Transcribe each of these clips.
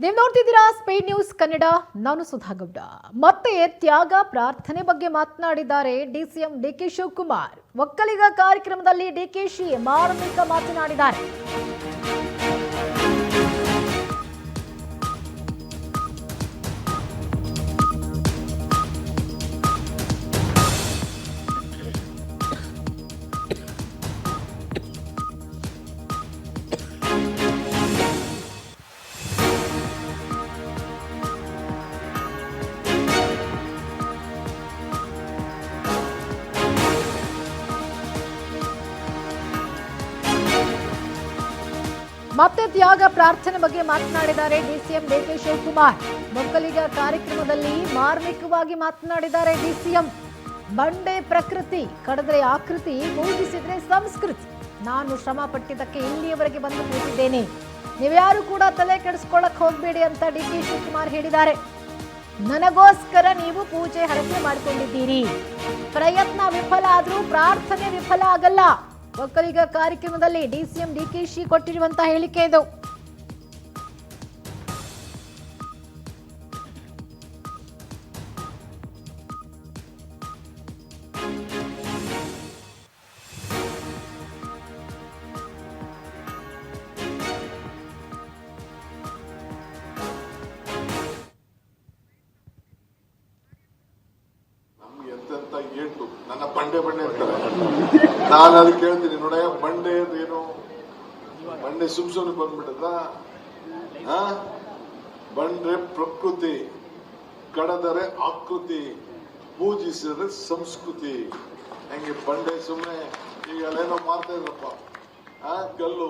ನೀವು ನೋಡ್ತಿದ್ದೀರಾ Spain news Kannada. ನಾನು ಸುಧಾಗೌಡ. ಮತ್ತೆ ತ್ಯಾಗ ಪ್ರಾರ್ಥನೆ ಬಗ್ಗೆ ಮಾತನಾಡಿದ್ದಾರೆ ಡಿಸಿಎಂ ಡಿಕೆ ಶಿವಕುಮಾರ್. ಒಕ್ಕಲಿಗ ಕಾರ್ಯಕ್ರಮದಲ್ಲಿ ಡಿಕೆಶಿ ಮಾರ್ಮಿಕ ಮಾತನಾಡಿದ್ದಾರೆ. ಮತ್ತೆ ತ್ಯಾಗ ಪ್ರಾರ್ಥನೆ ಬಗ್ಗೆ ಮಾತನಾಡಿದ್ದಾರೆ ಡಿಸಿಎಂ ಡಿಕೆ ಶಿವಕುಮಾರ್. ಮೊಕ್ಕಲಿಗ ಕಾರ್ಯಕ್ರಮದಲ್ಲಿ ಮಾರ್ಮಿಕವಾಗಿ ಮಾತನಾಡಿದ್ದಾರೆ ಡಿಸಿಎಂ. ಬಂಡೆ ಪ್ರಕೃತಿ, ಕಡದ್ರೆ ಆಕೃತಿ ಮೂಗಿಸಿದ್ರೆ ಸಂಸ್ಕೃತಿ. ನಾನು ಶ್ರಮ ಪಟ್ಟಿದ್ದಕ್ಕೆ ಇಲ್ಲಿಯವರೆಗೆ ಬಂದು ಕೂತಿದ್ದೇನೆ ನೀವ್ಯಾರು ಕೂಡ ತಲೆ ಕೆಡಿಸ್ಕೊಳ್ಳಕ್ ಹೋಗಬೇಡಿ ಅಂತ ಡಿ ಕೆ ಶಿವಕುಮಾರ್ ಹೇಳಿದ್ದಾರೆ. ನನಗೋಸ್ಕರ ನೀವು ಪೂಜೆ, ಹರಕೆ ಮಾಡಿಕೊಂಡಿದ್ದೀರಿ. ಪ್ರಯತ್ನ ವಿಫಲ ಆದರೂ ಪ್ರಾರ್ಥನೆ ವಿಫಲ ಆಗಲ್ಲ. ಒಕ್ಕಲಿಗ ಕಾರ್ಯಕ್ರಮದಲ್ಲಿ ಡಿಸಿಎಂ ಡಿಕೆಶಿ ಕೊಟ್ಟಿರುವಂತಹ ಹೇಳಿಕೆ ಇದು. ನನ್ನ ಬಂಡೆ ಅಂತಾರೆ ನಾನು ಅದಕ್ಕೆ ಕೇಳ್ತೀನಿ ನೋಡ ಬಂಡೆ ಏನು ಬಂಡೆ ಸುಮ್ ಸುಮ್ನೆ ಬಂದ್ಬಿಟ್ಟದ ಆ? ಬಂಡೆ ಪ್ರಕೃತಿ ಕಡದರೆ ಆಕೃತಿ, ಪೂಜಿಸಿದ್ರೆ ಸಂಸ್ಕೃತಿ. ಹೆಂಗೆ ಬಂಡೆ ಸುಮ್ಮನೆ ಈಗ ಅಲ್ಲೇನೋ ಮಾಡ್ತಾ ಇದ್ರಪ್ಪ. ಆ ಗಲ್ಲು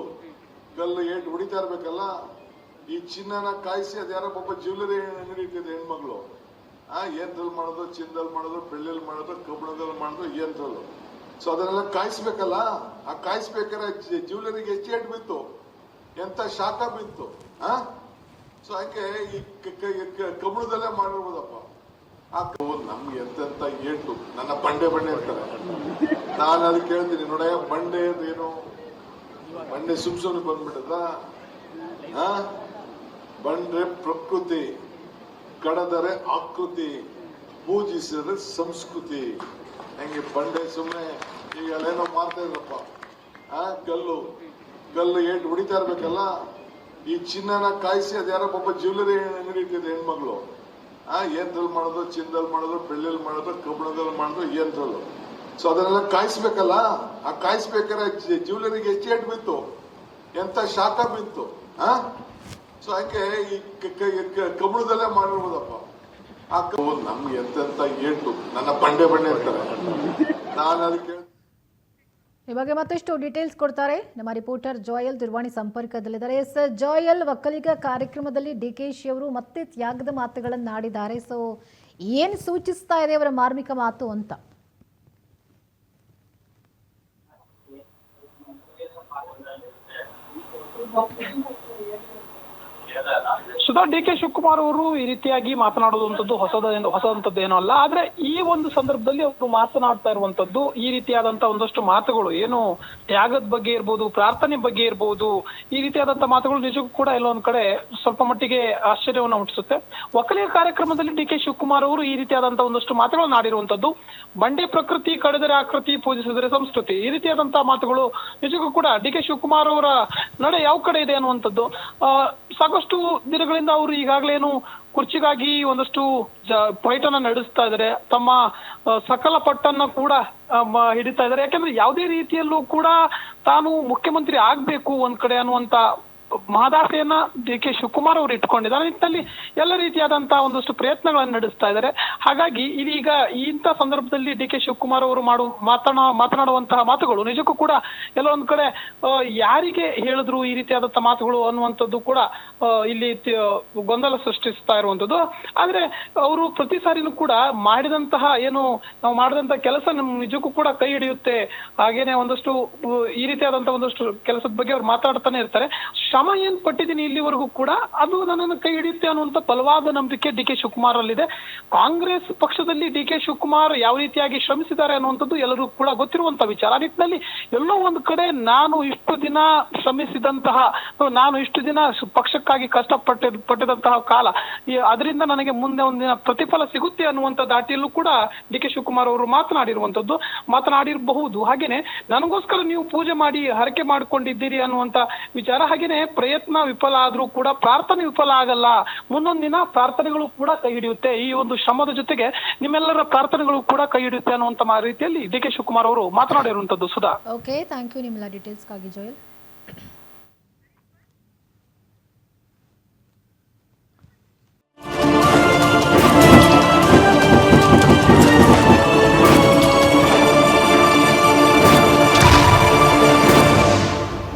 ಗಲ್ಲು ಏಟು ಹೊಡಿತಾ ಇರ್ಬೇಕಲ್ಲ? ಈ ಚಿನ್ನನ ಕಾಯಿಸಿ ಅದ್ಯಾರೋ ಪಾಪ ಜ್ಯುವೆಲರಿ ಅಂಗಡಿ ಹೆಣ್ಮಗಳು? ಆ ಏನ್ರಲ್ಲಿ ಮಾಡೋದು ಚಿನ್ನದಲ್ಲಿ ಮಾಡೋದು ಬೆಳ್ಳಿಯಲ್ಲಿ ಮಾಡೋದು ಕಬ್ಬಿಣದಲ್ಲಿ ಮಾಡೋದು ಏನ್ರಲ್ಲು. ಸೊ ಅದನ್ನೆಲ್ಲ ಕಾಯಿಸ್ಬೇಕಲ್ಲ? ಆ ಕಾಯಿಸ್ಬೇಕಾದ್ರೆ ಜ್ಯುವೆಲರಿಗೆ ಏಟ್ ಬಿತ್ತು? ಎಂತ ಶಾಖ ಬಿತ್ತು? ಆ? ಸೊ ಹಂಗೆ ಈ ಕ- ಕ- ಕ- ಮಾಡಿರ್ಬೋದಪ್ಪ. ಆ ನಮ್ಗೆ ಎಂತೆಂತ ಏಟು? ನನ್ನ ಬಂಡೆ ಬಂಡೆ ಇರ್ತಾರೆ ನಾನು ಅದಕ್ಕೆ ಕೇಳ್ತೀನಿ, ನೋಡಯ್ಯ, ಬಂಡೆ ಏನು? ಬಂಡೆ ಸುಮ್ ಸುಮ್ನೆ ಬಂದ್ಬಿಟ್ಟದ? ಆ? ಬಂಡೆ ಪ್ರಕೃತಿ, ಕಡದರೆ ಆಕೃತಿ, ಪೂಜಿಸಿದ್ರೆ ಸಂಸ್ಕೃತಿ. ಹೆಂಗೆ ಬಂಡೆ ಸುಮ್ಮನೆ ಈಗ ಅಲ್ಲೇನೋ ಮಾಡ್ತಾ ಇದ್ರಪ್ಪ. ಆ, ಕಲ್ಲು. ಕಲ್ಲು ಏಟು ಹೊಡಿತಾ ಇರ್ಬೇಕಲ್ಲ? ಈ ಚಿನ್ನನ ಕಾಯಿಸಿ ಅದ್ಯಾರೋ ಪಾಪ ಜ್ಯುವೆಲರಿ ಅಂಗಡಿ ಇಟ್ಟಿದೆ ಹೆಣ್ಮಗಳು? ಆ ಏನ್ರಲ್ಲಿ ಮಾಡೋದು? ಚಿನ್ನದಲ್ಲಿ ಮಾಡೋದು? ಬೆಳ್ಳಿಯಲ್ಲಿ ಮಾಡೋದು? ಕಬ್ಬಿಣದಲ್ಲಿ ಮಾಡೋದು? ಏನ್ರಲ್ಲು ಸೊ ಅದನ್ನೆಲ್ಲ ಕಾಯಿಸ್ಬೇಕಲ್ಲ? ಆ ಕಾಯಿಸ್ಬೇಕಾದ್ರೆ ಜ್ಯುವೆಲರಿಗೆ ಎಷ್ಟು ಏಟ್ ಬಿತ್ತು? ಎಂತ ಶಾಖ ಬಿತ್ತು? ಆ? ಸೊ ಹಂಗೆ ಈ ಕಬ್ಬಣದಲ್ಲೇ ಮಾಡಿರ್ಬೋದಪ್ಪ. ಬಗ್ಗೆ ಮತ್ತಷ್ಟು ಡೀಟೇಲ್ಸ್ ಕೊಡ್ತಾರೆ. ನಮ್ಮ ರಿಪೋರ್ಟರ್ ಜೋಯಲ್ ದುರ್ವಾಣಿ ಸಂಪರ್ಕದಲ್ಲಿದ್ದಾರೆ. ಎಸ್, ಜೋಯಲ್ ಒಕ್ಕಲಿಗ ಕಾರ್ಯಕ್ರಮದಲ್ಲಿ ಡಿ ಕೆ ಶಿ ಅವರು ಮತ್ತೆ ತ್ಯಾಗದ ಮಾತುಗಳನ್ನು ಆಡಿದ್ದಾರೆ. ಸೊ ಏನು ಸೂಚಿಸ್ತಾ ಇದೆ ಅವರ ಮಾರ್ಮಿಕ ಮಾತು ಅಂತ? ಸುಧಾ ಡಿ ಕೆ ಶಿವಕುಮಾರ್ ಅವರು ಈ ರೀತಿಯಾಗಿ ಮಾತನಾಡುವಂಥದ್ದು ಹೊಸದ ಹೊಸದಂತದ್ದು ಏನೂ ಅಲ್ಲ. ಆದ್ರೆ ಈ ಒಂದು ಸಂದರ್ಭದಲ್ಲಿ ಅವರು ಮಾತನಾಡ್ತಾ ಇರುವಂತದ್ದು ಈ ರೀತಿಯಾದಂತ ಒಂದಷ್ಟು ಮಾತುಗಳು. ಏನು ತ್ಯಾಗದ ಬಗ್ಗೆ ಇರ್ಬೋದು, ಪ್ರಾರ್ಥನೆ ಬಗ್ಗೆ ಇರ್ಬೋದು, ಈ ರೀತಿಯಾದಂತ ಮಾತುಗಳು ನಿಜಕ್ಕೂ ಕೂಡ ಎಲ್ಲೊಂದ್ ಒಂದ್ ಕಡೆ ಸ್ವಲ್ಪ ಮಟ್ಟಿಗೆ ಆಶ್ಚರ್ಯವನ್ನು ಹುಟ್ಟಿಸುತ್ತೆ. ಒಕ್ಕಲಿಗ ಕಾರ್ಯಕ್ರಮದಲ್ಲಿ ಡಿ ಕೆ ಶಿವಕುಮಾರ್ ಅವರು ಈ ರೀತಿಯಾದಂತ ಒಂದಷ್ಟು ಮಾತುಗಳನ್ನು ಆಡಿರುವಂತದ್ದು ಬಂಡೆ ಪ್ರಕೃತಿ ಕಡಿದರೆ ಆಕೃತಿ, ಪೂಜಿಸಿದರೆ ಸಂಸ್ಕೃತಿ. ಈ ರೀತಿಯಾದಂತಹ ಮಾತುಗಳು ನಿಜಕ್ಕೂ ಕೂಡ ಡಿ ಕೆ ಶಿವಕುಮಾರ್ ಅವರ ನಡೆ ಯಾವ ಕಡೆ ಇದೆ ಅನ್ನುವಂಥದ್ದು ಸಾಕಷ್ಟು ಸಾಕಷ್ಟು ದಿನಗಳಿಂದ ಅವರು ಈಗಾಗಲೇನು ಕುರ್ಚಿಗಾಗಿ ಒಂದಷ್ಟು ಫೈಟನ್ನ ನಡೆಸ್ತಾ ಇದಾರೆ. ತಮ್ಮ ಸಕಲ ಪಟ್ಟನ್ನ ಕೂಡ ಹಿಡಿತಾ ಇದ್ದಾರೆ ಯಾಕಂದ್ರೆ ಯಾವುದೇ ರೀತಿಯಲ್ಲೂ ಕೂಡ ತಾನು ಮುಖ್ಯಮಂತ್ರಿ ಆಗ್ಬೇಕು ಒಂದ್ ಕಡೆ ಅನ್ನುವಂತ ಮಹದಾಸೆಯನ್ನ ಡಿ ಕೆ ಶಿವಕುಮಾರ್ ಅವರು ಇಟ್ಕೊಂಡಿದ್ದಾರೆ. ನಿಟ್ಟಿನಲ್ಲಿ ಎಲ್ಲ ರೀತಿಯಾದಂತಹ ಒಂದಷ್ಟು ಪ್ರಯತ್ನಗಳನ್ನು ನಡೆಸ್ತಾ ಇದ್ದಾರೆ. ಹಾಗಾಗಿ ಇದೀಗ ಇಂಥ ಸಂದರ್ಭದಲ್ಲಿ ಡಿ ಕೆ ಶಿವಕುಮಾರ್ ಅವರು ಮಾಡು, ಮಾತನಾ, ಮಾತನಾಡುವಂತಹ ಮಾತುಗಳು ನಿಜಕ್ಕೂ ಕೂಡ ಎಲ್ಲ ಕಡೆ ಯಾರಿಗೆ ಹೇಳಿದ್ರು ಈ ರೀತಿಯಾದಂತಹ ಮಾತುಗಳು ಅನ್ನುವಂಥದ್ದು ಕೂಡ ಇಲ್ಲಿ ಗೊಂದಲ ಸೃಷ್ಟಿಸ್ತಾ ಇರುವಂತದ್ದು ಆದ್ರೆ ಅವರು ಪ್ರತಿ ಸಾರಿನೂ ಕೂಡ ಮಾಡಿದಂತಹ ಏನು, ನಾವು ಮಾಡಿದಂತಹ ಕೆಲಸ ನಮ್ ನಿಜಕ್ಕೂ ಕೂಡ ಕೈ ಹಿಡಿಯುತ್ತೆ. ಹಾಗೇನೆ ಒಂದಷ್ಟು, ಈ ರೀತಿಯಾದಂತಹ ಒಂದಷ್ಟು ಕೆಲಸದ ಬಗ್ಗೆ ಅವ್ರು ಮಾತಾಡ್ತಾನೆ ಇರ್ತಾರೆ. ಶ್ರಮ ಏನ್ ಪಟ್ಟಿದ್ದೀನಿ ಇಲ್ಲಿವರೆಗೂ ಕೂಡ ಅದು ನನ್ನನ್ನು ಕೈ ಹಿಡಿಯುತ್ತೆ ಅನ್ನುವಂತ ಬಲವಾದ ನಂಬಿಕೆ ಡಿ ಕೆ ಶಿವಕುಮಾರ್ ಅಲ್ಲಿದೆ ಕಾಂಗ್ರೆಸ್ ಪಕ್ಷದಲ್ಲಿ ಡಿ ಕೆ ಶಿವಕುಮಾರ್ ಯಾವ ರೀತಿಯಾಗಿ ಶ್ರಮಿಸಿದ್ದಾರೆ ಅನ್ನುವಂಥದ್ದು ಎಲ್ಲರಿಗೂ ಕೂಡ ಗೊತ್ತಿರುವಂತ ವಿಚಾರ. ಆ ನಿಟ್ಟಿನಲ್ಲಿ ಎಲ್ಲೋ ಒಂದು ಕಡೆ ನಾನು ಇಷ್ಟು ದಿನ ಶ್ರಮಿಸಿದಂತಹ, ನಾನು ಇಷ್ಟು ದಿನ ಪಕ್ಷಕ್ಕಾಗಿ ಕಷ್ಟಪಟ್ಟ, ಪಟ್ಟಿದಂತಹ ಕಾಲ ಅದರಿಂದ ನನಗೆ ಮುಂದೆ ಒಂದಿನ ಪ್ರತಿಫಲ ಸಿಗುತ್ತೆ ಅನ್ನುವಂಥ ದಾಟಿಯಲ್ಲೂ ಕೂಡ ಡಿ ಕೆ ಶಿವಕುಮಾರ್ ಅವರು ಮಾತನಾಡಿರುವಂತದ್ದು ಮಾತನಾಡಿರಬಹುದು. ಹಾಗೇನೆ ನನಗೋಸ್ಕರ ನೀವು ಪೂಜೆ ಮಾಡಿ ಹರಕೆ ಮಾಡ್ಕೊಂಡಿದ್ದೀರಿ ಅನ್ನುವಂತ ವಿಚಾರ. ಹಾಗೇನೆ ಪ್ರಯತ್ನ ವಿಫಲ ಆದ್ರೂ ಕೂಡ ಪ್ರಾರ್ಥನೆ ವಿಫಲ ಆಗಲ್ಲ. ಮುಂದೊಂದು ದಿನ ಪ್ರಾರ್ಥನೆಗಳು ಕೂಡ ಕೈ ಹಿಡಿಯುತ್ತೆ. ಈ ಒಂದು ಶ್ರಮದ ಜೊತೆಗೆ ನಿಮ್ಮೆಲ್ಲರ ಪ್ರಾರ್ಥನೆಗಳು ಕೂಡ ಕೈ ಹಿಡಿಯುತ್ತೆ ಅನ್ನುವಂತ ರೀತಿಯಲ್ಲಿ ಡಿ ಕೆ ಶಿವಕುಮಾರ್ ಅವರು ಮಾತನಾಡಿರುವಂತದ್ದು ಸುಧಾ. ಓಕೆ ಥ್ಯಾಂಕ್ ಯು ನಿಮ್ಮೆಲ್ಲ ಡೀಟೇಲ್ಸ್ಗಾಗಿ ಜೋಯಲ್